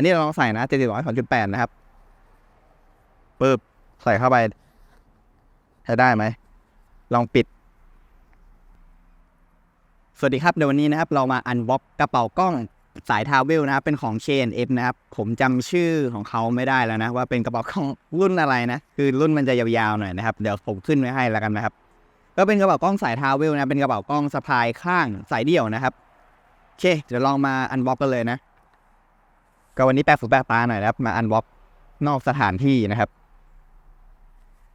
อันนี้เราลองใส่นะเจ็ดสิบร้อยสองจุดแปดนะครับปึ๊บใส่เข้าไปใช้ได้ไหม ลองปิด สวัสดีครับเดี๋ยววันนี้นะครับ เรามาอันบ็อกกระเป๋ากล้องสายทาวเวลนะครับ เป็นของ K&F นะครับ ผมจำชื่อของเขาไม่ได้แล้วนะ ว่าเป็นกระเป๋ากล้องรุ่นอะไรนะ คือรุ่นมันจะยาวๆหน่อยนะครับ เดี๋ยวผมขึ้นไว้ให้แล้วกันนะครับ ก็เป็นกระเป๋ากล้องสายทาวเวลนะ เป็นกระเป๋ากล้องสะพายข้างสายเดี่ยวนะครับโอเคเดี๋ยวลองมาอันบ็อกกันเลยนะ ก็วันนี้แปลกหูแปลกตาหน่อยนะครับ มาอันบ็อกนอกสถานที่นะครับ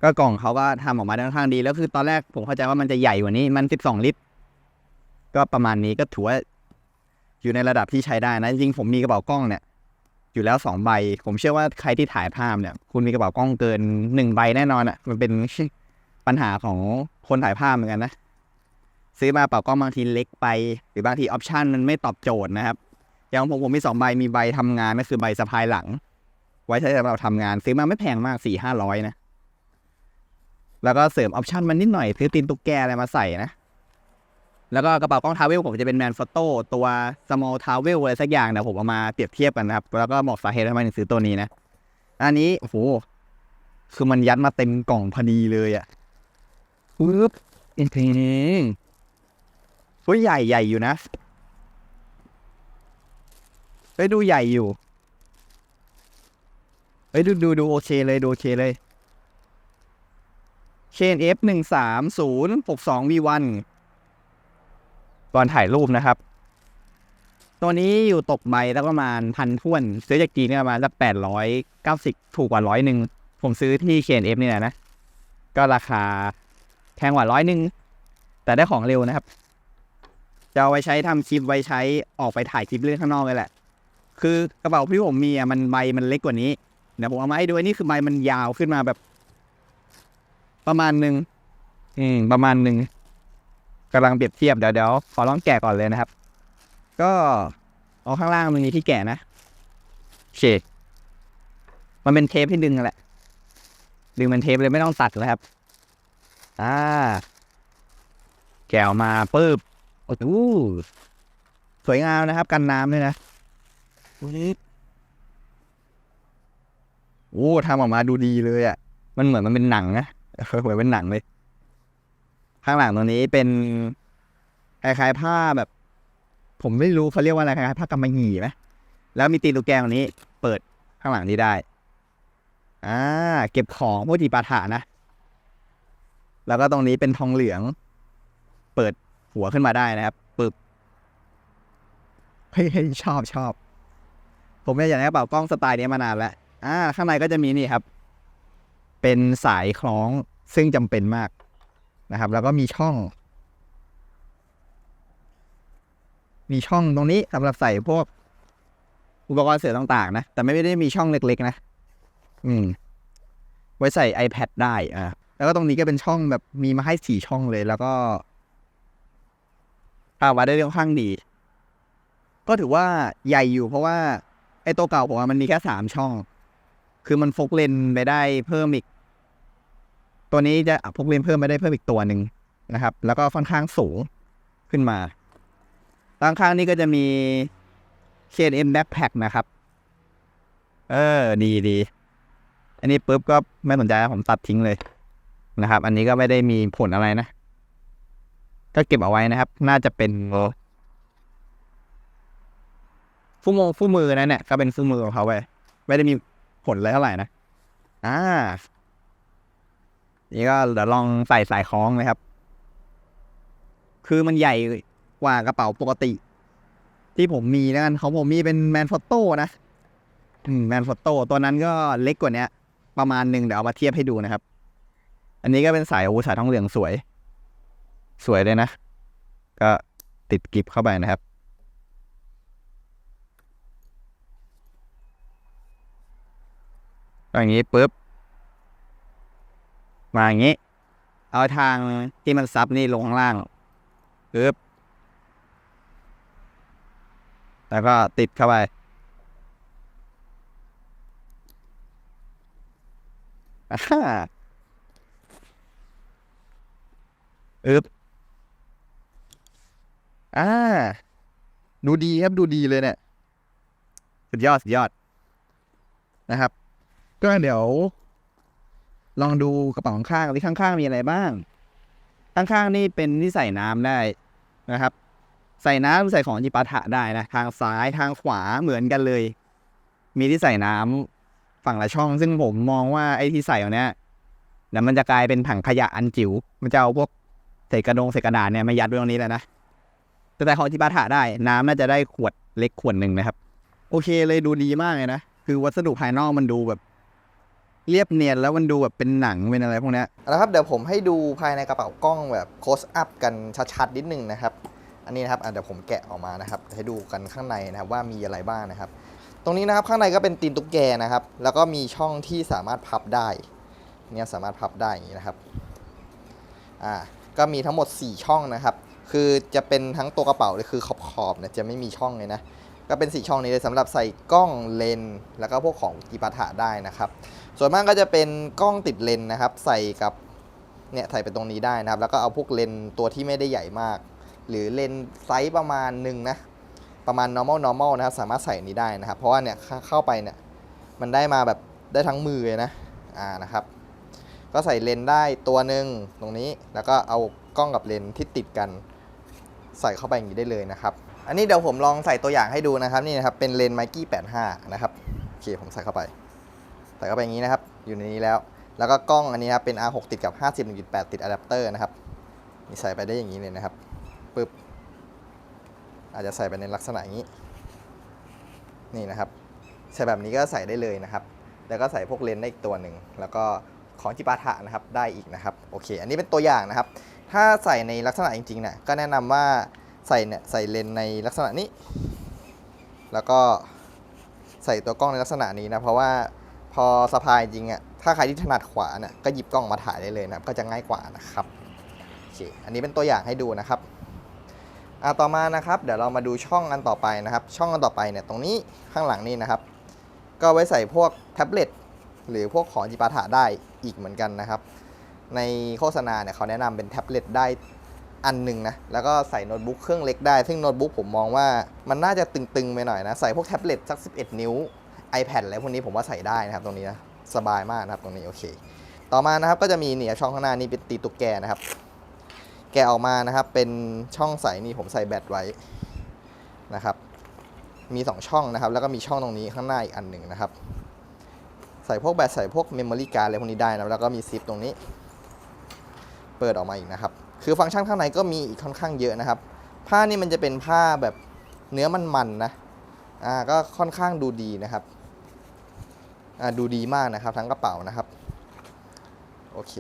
ก็กล่องเขาก็ทำออกมาได้ค่อนข้างดี แล้วคือตอนแรกผมเข้าใจว่ามันจะใหญ่กว่านี้ มัน 12 ลิตร ก็ประมาณนี้ก็ถือว่าอยู่ในระดับที่ใช้ได้นะ จริงผมมีกระเป๋ากล้องเนี่ย อยู่แล้วสองใบ ผมเชื่อว่าใครที่ถ่ายภาพเนี่ย คุณมีกระเป๋ากล้องเกินหนึ่งใบแน่นอนอะ่ะ มันเป็นปัญหาของคนถ่ายภาพเหมือนกันนะซื้อมากระเป๋ากล้องบางทีเล็กไป หรือบางทีออปชันมันไม่ตอบโจทย์นะครับ อย่างของผมผมมีสองใบมีใบทำงานก็คือใบสะพายหลัง ไว้ใช้สำหรับทำงานซื้อมาไม่แพงมากสี่ห้าร้อยนะ แล้วก็เสริมออปชันมันนิดหน่อยซื้อตีนตุ๊กแกอะไรมาใส่นะ แล้วก็กระเป๋ากล้องทาวเวลผมจะเป็นแมนฟอโต้ตัว small t a w e l อะไรสักอย่างเดี๋ยวผมเอามาเปรียบเทียบกันนะครับ แล้วก็บอกสาเหตุทำไมถึงซื้อตัวนี้นะ อันนี้โอ้โหคือมันยัดมาเต็มกล่องพอดีเลยอะ่ะปึ๊บเอ็นเพงตัวใหญ่ใหญ่อยู่นะ เฮ้ยดูใหญ่อยู่ เฮ้ยดูดูดูโอเคเลยดูโอเคเลยเชน F หนึ่งสามศูนย์หกสอง V วันก่อนถ่ายรูปนะครับ ตัวนี้อยู่ตกใบแล้วประมาณพันท้วน ซื้อจากจีนก็ประมาณสักแปดร้อยเก้าสิบถูกกว่าร้อยหนึ่ง ผมซื้อที่เชน F นี่แหละนะ ก็ราคาแพงกว่าร้อยหนึ่ง แต่ได้ของเร็วนะครับ จะเอาไว้ใช้ทำคลิปไว้ใช้ออกไปถ่ายคลิปเรื่องข้างนอกเลยแหละ คือกระเป๋าที่ผมมีอะมันใบมันเล็กกว่านี้เดี๋ยวผมเอามาให้ดูอันนี่คือใบมันยาวขึ้นมาแบบ ประมาณหนึ่งอืมประมาณหนึ่งกำลังเปรียบเทียบเดี๋ยวเดี๋ยวขอลองแกะก่อนเลยนะครับ ก็เอาข้างล่างมันมีที่แกะนะโอเคมันเป็นเทปที่ดึงนั่นแหละดึงเป็นเทปเลยไม่ต้องตัดเลยครับ อ่า แกะออกมาปึ๊บโอ้โหสวยงามนะครับ กันน้ำด้วยนะ โอ้ทำออกมาดูดีเลยอะ มันเหมือนมันเป็นหนังนะเหมือนเป็นหนังเลย ข้างหลังตรงนี้เป็นคล้ายๆผ้าแบบ ผมไม่รู้เขาเรียกว่าอะไรคล้ายๆผ้ากำมะหยี่ไหมแล้วมีตีนลูกแกงตรงนี้ เปิดข้างหลังนี้ได้ อ่า เก็บของพวกจีปาถะนะ แล้วก็ตรงนี้เป็นทองเหลือง เปิดหัวขึ้นมาได้นะครับ ปึบเฮ้ยเฮ้ยชอบชอบ ผมเนี่ยอยากได้กระเป๋ากล้องสไตล์นี้มานานแล้วอ่าข้างในก็จะมีนี่ครับ เป็นสายคล้องซึ่งจำเป็นมากนะครับ แล้วก็มีช่อง มีช่องตรงนี้สำหรับใส่พวกอุปกรณ์เสริมต่างๆ นะ แต่ไม่ได้มีช่องเล็กๆ นะ อืม ไว้ใส่ iPad ได้อ่าแล้วก็ตรงนี้ก็เป็นช่องแบบมีมาให้สี่ช่องเลย แล้วก็ภาวะได้ค่อนข้างดี ก็ถือว่าใหญ่อยู่เพราะว่า ไอ้ตัวเก่าผมว่ามันมีแค่สามช่อง คือมันฟกเลนไปได้เพิ่มอีก ตัวนี้จะพกเลนเพิ่มไปได้เพิ่มอีกตัวหนึ่งนะครับ แล้วก็ค่อนข้างสูงขึ้นมาด้านข้างนี้ก็จะมี K&M Backpack นะครับ เออ ดีดี อันนี้ปุ๊บก็ไม่สนใจผมตัดทิ้งเลยนะครับ อันนี้ก็ไม่ได้มีผลอะไรนะ ก็เก็บเอาไว้นะครับ น่าจะเป็น ฟูมงฟูมือนะเนี่ยก็เป็นฟูมือของเขาไว้ไม่ได้มีผลอะไรเท่าไหร่นะอ่านี่ก็เดี๋ยวลองใส่สายคล้องนะครับ คือมันใหญ่กว่ากระเป๋าปกติ ที่ผมมีแล้วกันของผมมีเป็นแมนฟอโต้นะแมนฟอโต้ตัวนั้นก็เล็กกว่าเนี้ยประมาณหนึ่งเดี๋ยวเอามาเทียบให้ดูนะครับ อันนี้ก็เป็นสายโอ้สายทองเหลืองสวย สวยเลยนะ ก็ติดกิฟเข้าไปนะครับ อย่างนี้ปุ๊บมาอย่างนี้ เอาทางที่มันซับนี่ลงข้างล่างปึ๊บแล้วก็ติดเข้าไปอ่าอึบอ่า ดูดีครับ ดูดีเลยเนี่ย สุดยอด สุดยอดนะครับ ก็เดี๋ยว ลองดูกระเป๋าข้างๆที่ข้างๆมีอะไรบ้าง ข้างๆนี่เป็นที่ใส่น้ำได้นะครับ ใส่น้ำใส่ของจิปาถะได้นะทางซ้ายทางขวาเหมือนกันเลย มีที่ใส่น้ำฝั่งละช่อง ซึ่งผมมองว่าไอ้ที่ใส่เนี้ยเดี๋ยวมันจะกลายเป็นถังขยะอันจิ๋วมันจะเอาพวกเศษกระดงเศษกระดาษเนี่ยมายัดไว้ตรงนี้เลยนะแต่แต่ของจิปาถะได้ น้ำน่าจะได้ขวดเล็กขวดหนึ่งนะครับ โอเคเลยดูดีมากเลยนะคือวัสดุภายนอกมันดูแบบ เรียบเนียนแล้วมันดูแบบเป็นหนังเป็นอะไรพวกเนี้ยแล้วครับเดี๋ยวผมให้ดูภายในกระเป๋ากล้องแบบโคสอัพกันชัดๆนิดนึงนะครับ อันนี้นะครับเดี๋ยวผมแกะออกมานะครับ ให้ดูกันข้างในนะครับว่ามีอะไรบ้างนะครับ ตรงนี้นะครับข้างในก็เป็นตีนตุ๊กแกนะครับ แล้วก็มีช่องที่สามารถพับได้เนี่ยสามารถพับได้อย่างนี้นะครับอ่าก็มีทั้งหมด 4 ช่องนะครับ คือจะเป็นทั้งตัวกระเป๋าเลยคือขอบขอบๆเนี่ยจะไม่มีช่องเลยนะก็เป็น 4 ช่องนี้เลยสำหรับใส่กล้องเลนแล้วก็พวกของกีปาถะได้นะครับ ส่วนมากก็จะเป็นกล้องติดเลนนะครับ ใส่กับเนี่ยใส่ไปตรงนี้ได้นะครับ แล้วก็เอาพวกเลนตัวที่ไม่ได้ใหญ่มาก หรือเลนไซส์ประมาณหนึ่งนะประมาณ normal normal นะครับสามารถใส่นี้ได้นะครับ เพราะว่าเนี่ยเข้าไปเนี่ยมันได้มาแบบได้ทั้งมือเลยนะอ่านะครับ ก็ใส่เลนได้ตัวหนึ่งตรงนี้แล้วก็เอากล้องกับเลนที่ติดกัน ใส่เข้าไปอย่างนี้ได้เลยนะครับ อันนี้เดี๋ยวผมลองใส่ตัวอย่างให้ดูนะครับนี่นะครับเป็นเลนไมกี้85นะครับโอเคผมใส่เข้าไป ใส่เข้าไปอย่างนี้นะครับ อยู่ในนี้แล้ว แล้วก็กล้องอันนี้ครับเป็น R6 ติดกับ50.8ติดอะแดปเตอร์นะครับนี่ใส่ไปได้อย่างนี้เลยนะครับปึ๊บอาจจะใส่ไปในลักษณะงนี้ นี่นะครับ ใส่แบบนี้ก็ใส่ได้เลยนะครับ แล้วก็ใส่พวกเลนส์ได้อีกตัวหนึ่ง แล้วก็ของจิปาถะนะครับได้อีกนะครับ โอเค อันนี้เป็นตัวอย่างนะครับ ถ้าใส่ในลักษณะจริงๆเนี่ยก็แนะนำว่าใส่เนี่ยใส่เลนส์ในลักษณะนี้ แล้วก็ใส่ตัวกล้องในลักษณะนี้นะ เพราะว่า พอสะพายจริงอะถ้าใครที่ถนัดขวาเนี่ยก็หยิบกล้องมาถ่ายได้เลยนะครับก็จะง่ายกว่านะครับโอเคอันนี้เป็นตัวอย่างให้ดูนะครับอ่าต่อมานะครับ เดี๋ยวเรามาดูช่องอันต่อไปนะครับ ช่องอันต่อไปเนี่ยตรงนี้ข้างหลังนี่นะครับ ก็ไว้ใส่พวกแท็บเล็ตหรือพวกของจิปาถะได้อีกเหมือนกันนะครับ ในโฆษณาเนี่ยเขาแนะนำเป็นแท็บเล็ตได้อันหนึ่งนะแล้วก็ใส่โน้ตบุ๊กเครื่องเล็กได้ ซึ่งโน้ตบุ๊กผมมองว่ามันน่าจะตึงๆไปหน่อยนะ ใส่พวกแท็บเล็ตสัก 11 นิ้ว iPad อะไรพวกนี้ผมว่าใส่ได้นะครับตรงนี้นะสบายมากนะครับตรงนี้โอเค ต่อมานะครับก็จะมีเนี่ยช่องข้างหน้านี่เป็นตีตุกแกนะครับ แกออกมานะครับเป็นช่องใส่นี่ผมใส่แบตไว้นะครับมี 2 ช่องนะครับ แล้วก็มีช่องตรงนี้ข้างหน้าอีกอันหนึ่งนะครับ ใส่พวกแบตใส่พวกเมมโมรี่การ์ดอะไรพวกนี้ได้นะแล้วก็มีซิปตรงนี้ เปิดออกมาอีกนะครับ คือฟังก์ชันข้างในก็มีอีกค่อนข้างเยอะนะครับ ผ้านี่มันจะเป็นผ้าแบบเนื้อมันๆนะอ่าก็ค่อนข้างดูดีนะครับ ดูดีมากนะครับทั้งกระเป๋านะครับโอเค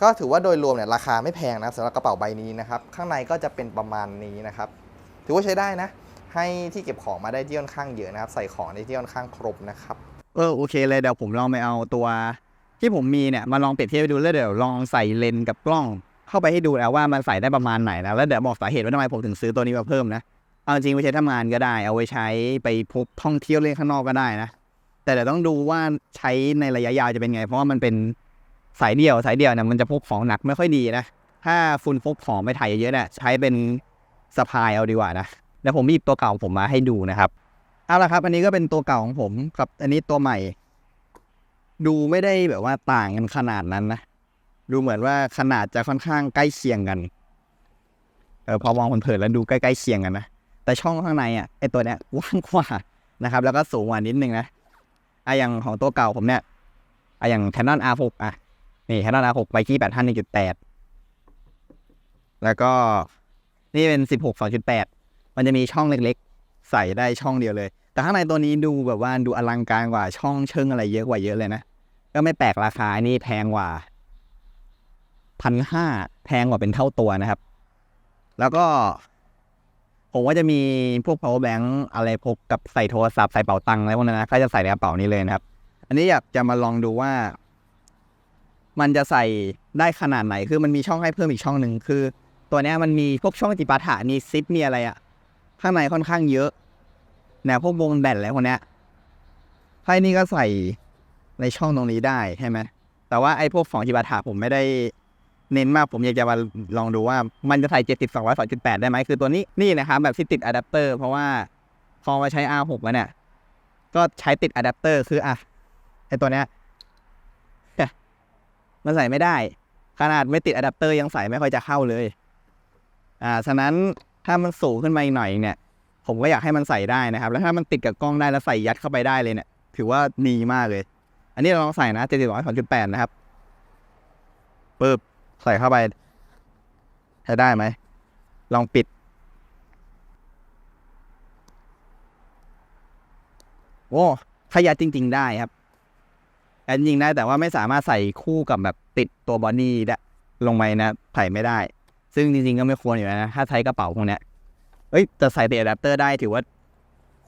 ก็ถือว่าโดยรวมเนี่ยราคาไม่แพงนะสำหรับกระเป๋าใบนี้นะครับข้างในก็จะเป็นประมาณนี้นะครับ ถือว่าใช้ได้นะ ให้ที่เก็บของมาได้ที่ค่อนข้างเยอะนะครับ ใส่ของได้ที่ค่อนข้างครบนะครับเออโอเคเลยเดี๋ยวผมลองไปเอาตัวที่ผมมีเนี่ยมาลองเปรียบเทียบไปดูแล้วเดี๋ยวลองใส่เลนส์กับกล้อง เข้าไปให้ดูแล้วว่ามันใส่ได้ประมาณไหนนะแล้วเดี๋ยวบอกสาเหตุว่าทำไมผมถึงซื้อตัวนี้มาเพิ่มนะเอาจริงไว้ใช้ทำงานก็ได้ เอาไว้ใช้ไปพบท่องเที่ยวเล่นข้างนอกก็ได้นะ แต่เดี๋ยวต้องดูว่าใช้ในระยะยาวจะเป็นไง เพราะว่ามันเป็นสายเดี่ยวสายเดี่ยวเนี่ยมันจะพกของหนักไม่ค่อยดีนะ ถ้าคุณพกของไปถ่ายเยอะๆนี่ยใช้เป็นสะพายเอาดีกว่านะเดี๋ยวผมหยิบตัวเก่าผมมาให้ดูนะครับเอาละครับ อันนี้ก็เป็นตัวเก่าของผมกับอันนี้ตัวใหม่ ดูไม่ได้แบบว่าต่างกันขนาดนั้นนะดูเหมือนว่าขนาดจะค่อนข้างใกล้เคียงกันเออพอมองเผินๆแล้วดูใกล้ๆเคียงกันนะแต่ช่องข้างในอะไอตัวเนี้ยว้างกว่านะครับ แล้วก็สูงกว่านิดนึงนะ อะอย่างของตัวเก่าผมเนี่ยอะอย่าง Canon R6 อะนี่ Canon R6 ไปที่8 5 1.8แปดแล้วก็นี่เป็น16 2.8มันจะมีช่องเล็กๆ ใส่ได้ช่องเดียวเลย แต่ข้างในตัวนี้ดูแบบว่าดูอลังการกว่าช่องเชิงอะไรเยอะกว่าเยอะเลยนะ ก็ไม่แปลกราคานี่แพงกว่าพันห้าแพงกว่าเป็นเท่าตัวนะครับ แล้วก็ ผมว่าจะมีพวก power bank อะไรพกกับใส่โทรศัพท์ใส่เป๋าตังค์อะไรพวกนั้นนะก็จะใส่ในกระเป๋านี้เลยนะครับ อันนี้อยากจะมาลองดูว่า มันจะใส่ได้ขนาดไหน คือมันมีช่องให้เพิ่มอีกช่องหนึ่งคือ ตัวนี้มันมีพวกช่องจิปาถะมีซิปมีอะไรอะข้างในค่อนข้างเยอะแนวพวกวงแบตอะไรพวกเนี้ยไพ่นี่ก็ใส่ในช่องตรงนี้ได้ใช่ไหมแต่ว่าไอ้พวกของจิปาถะผมไม่ได้ เน้นมากผมอยากจะมาลองดูว่ามันจะใส่70 200 2.8ได้ไหมคือตัวนี้นี่นะครับแบบที่ติดอะแดปเตอร์เพราะว่าพอมาใช้ R6 แล้วเนี่ยก็ใช้ติดอะแดปเตอร์คืออะไอตัวเนี้ยมันใส่ไม่ได้ ขนาดไม่ติดอะแดปเตอร์ยังใส่ไม่ค่อยจะเข้าเลย อ่าฉะนั้นถ้ามันสูงขึ้นมาอีกหน่อยเนี่ย ผมก็อยากให้มันใส่ได้นะครับ แล้วถ้ามันติดกับกล้องได้แล้วใส่ยัดเข้าไปได้เลยเนี่ย ถือว่าดีมากเลย อันนี้เราลองใส่นะเจ็ดสิบร้อยสองจุดแปดนะครับปึ๊บ ใส่เข้าไปใช้ได้ไหม ลองปิด โอ้ถ้ายัดจริง ๆ ได้ครับยัดจริงได้แต่ว่าไม่สามารถใส่คู่กับแบบติดตัวบอดี้ได้ลงไปนะใส่ไม่ได้ ซึ่งจริง ๆ ก็ไม่ควรอยู่นะ ถ้าใช้กระเป๋าพวกเนี้ยเอ้ยแต่ใส่ติดอะแดปเตอร์ได้ถือว่า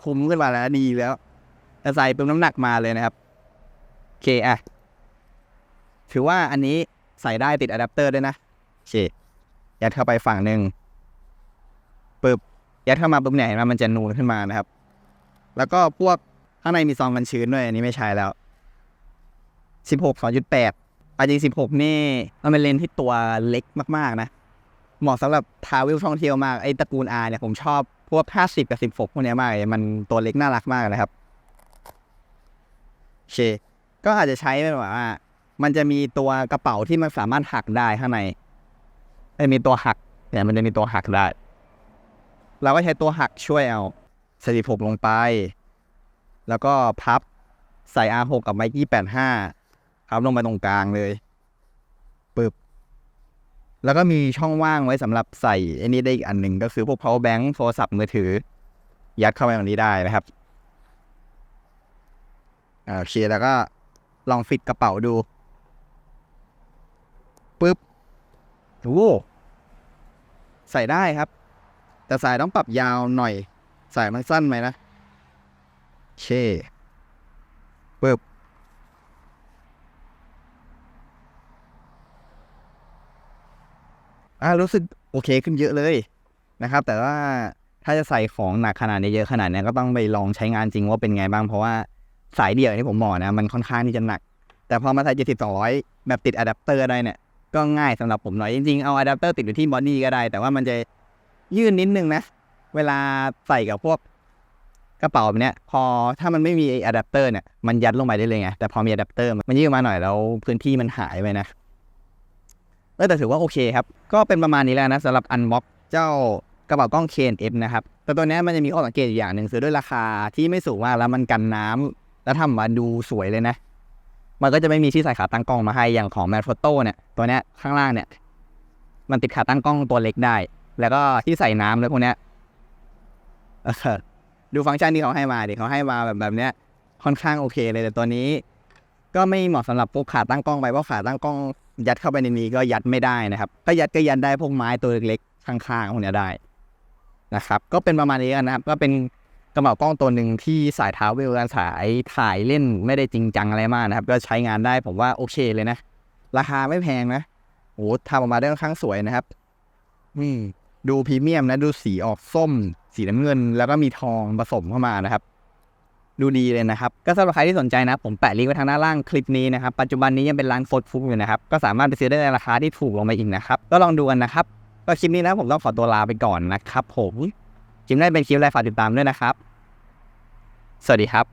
คุ้มขึ้นมาแล้วดีแล้วแต่ใส่เป็นน้ำหนักมาเลยนะครับโอเคอะถือว่าอันนี้ ใส่ได้ติดอะแดปเตอร์ด้วยนะโอเคยัดเข้าไปฝั่งหนึ่งปึ๊บยัดเข้ามาปุ๊บเนี่ยเห็นไหมมันจะนูนขึ้นมานะครับ แล้วก็พวกข้างในมีซองกันชื้นด้วย อันนี้ไม่ใช้แล้วสิบหกสองจุดแปดจริงสิบหกนี่มันเป็นเลนที่ตัวเล็กมากๆนะ เหมาะสำหรับทาเวลท่องเที่ยวมากไอ้ตระกูล R เนี่ยผมชอบพวกห้าสิบกับสิบหกพวกนี้มากเลยมันตัวเล็กน่ารักมากนะครับโอเคก็อาจจะใช้เป็นแบบว่า มันจะมีตัวกระเป๋าที่มันสามารถหักได้ข้างในมันมีตัวหักเนี่ยมันจะมีตัวหักได้ เราก็ใช้ตัวหักช่วยเอาใส่ผมลงไป แล้วก็พับใส่ R6 กับไมค์85พับลงไปตรงกลางเลยปึบแล้วก็มีช่องว่างไว้สำหรับใส่อ้นี่ได้อีกอันหนึ่งก็คือพวก power bank โทรศัพท์มือถือ ยัดเข้าไปตรงนี้ได้นะครับอ่าโอเคแล้วก็ลองฟิตกระเป๋าดู ปึ๊บโอ้ใส่ได้ครับ แต่สายต้องปรับยาวหน่อย สายมันสั้นไหมนะโอเคปึ๊บอ่ารู้สึกโอเคขึ้นเยอะเลยนะครับ แต่ว่าถ้าจะใส่ของหนักขนาดนี้เยอะขนาดนี้ก็ต้องไปลองใช้งานจริงว่าเป็นไงบ้างเพราะว่าสายเดี่ยวที่ผมบอกนะ มันค่อนข้างที่จะหนัก แต่พอมาใส่เจ็ดสิบสองร้อยแบบติดอะแดปเตอร์ได้เนี่ย ก็ง่ายสำหรับผมหน่อยจริงๆ เอาอะแดปเตอร์ติดอยู่ที่บอดี้ก็ได้ แต่ว่ามันจะยื่นนิดนึงนะ เวลาใส่กับพวกกระเป๋าแบบเนี้ย พอถ้ามันไม่มีอะแดปเตอร์เนี่ยมันยัดลงไปได้เลยไง แต่พอมีอะแดปเตอร์มันยื่นมาหน่อยแล้วพื้นที่มันหายไปนะเออแต่ถือว่าโอเคครับ ก็เป็นประมาณนี้แล้วนะสำหรับอันบ็อกเจ้ากระเป๋ากล้อง KNF นะครับ แต่ตัวเนี้ยมันจะมีข้อสังเกตอยู่อย่างหนึ่งคือด้วยราคาที่ไม่สูงมากแล้วมันกันน้ำแล้วทำมาดูสวยเลยนะ มันก็จะไม่มีที่ใส่ขาตั้งกล้องมาให้อย่างของ m a t Photo เนี่ยตัวเนี้ยข้างล่างเนี่ย มันติดขาตั้งกล้องตัวเล็กได้ แล้วก็ที่ใส่น้ำแล้วพวกเนี้ยเออดูฟังก์ชันที่เขาให้มาดิเขาให้มาแบบแบบเนี้ยค่อนข้างโอเคเลยแต่ตัวนี้ ก็ไม่เหมาะสำหรับพวกขาตั้งกล้องไปเพราะขาตั้งกล้อง ยัดเข้าไปในนี้ก็ยัดไม่ได้นะครับก็ยัดก็ยัดได้พวกไม้ตัวเล็กๆข้างๆพวกเนี้ยได้นะครับ ก็เป็นประมาณนี้กันนะครับ ก็เป็น กระเป๋ากล้องตัวหนึ่งที่สายท้าวเวลการสายถ่ายเล่นไม่ได้จริงจังอะไรมากนะครับ ก็ใช้งานได้ผมว่าโอเคเลยนะ ราคาไม่แพงนะโอ้ทำออกมาได้ค่อนข้างสวยนะครับนี่ดูพรีเมียมนะดูสีออกส้ม สีน้ำเงิน แล้วก็มีทองผสมเข้ามานะครับ ดูดีเลยนะครับ ก็สำหรับใครที่สนใจนะ ผมแปะลิงก์ไว้ทางหน้าล่างคลิปนี้นะครับ ปัจจุบันนี้ยังเป็นร้านโฟดฟุกอยู่นะครับ ก็สามารถไปซื้อได้ในราคาที่ถูกลงมาอีกนะครับ ก็ลองดูกันนะครับ ก็คลิปนี้นะผมต้องขอตัวลาไปก่อนนะครับผมคลิปหน้าเป็นคลิปอะไรฝากติดตามด้วยนะครับ สวัสดีครับ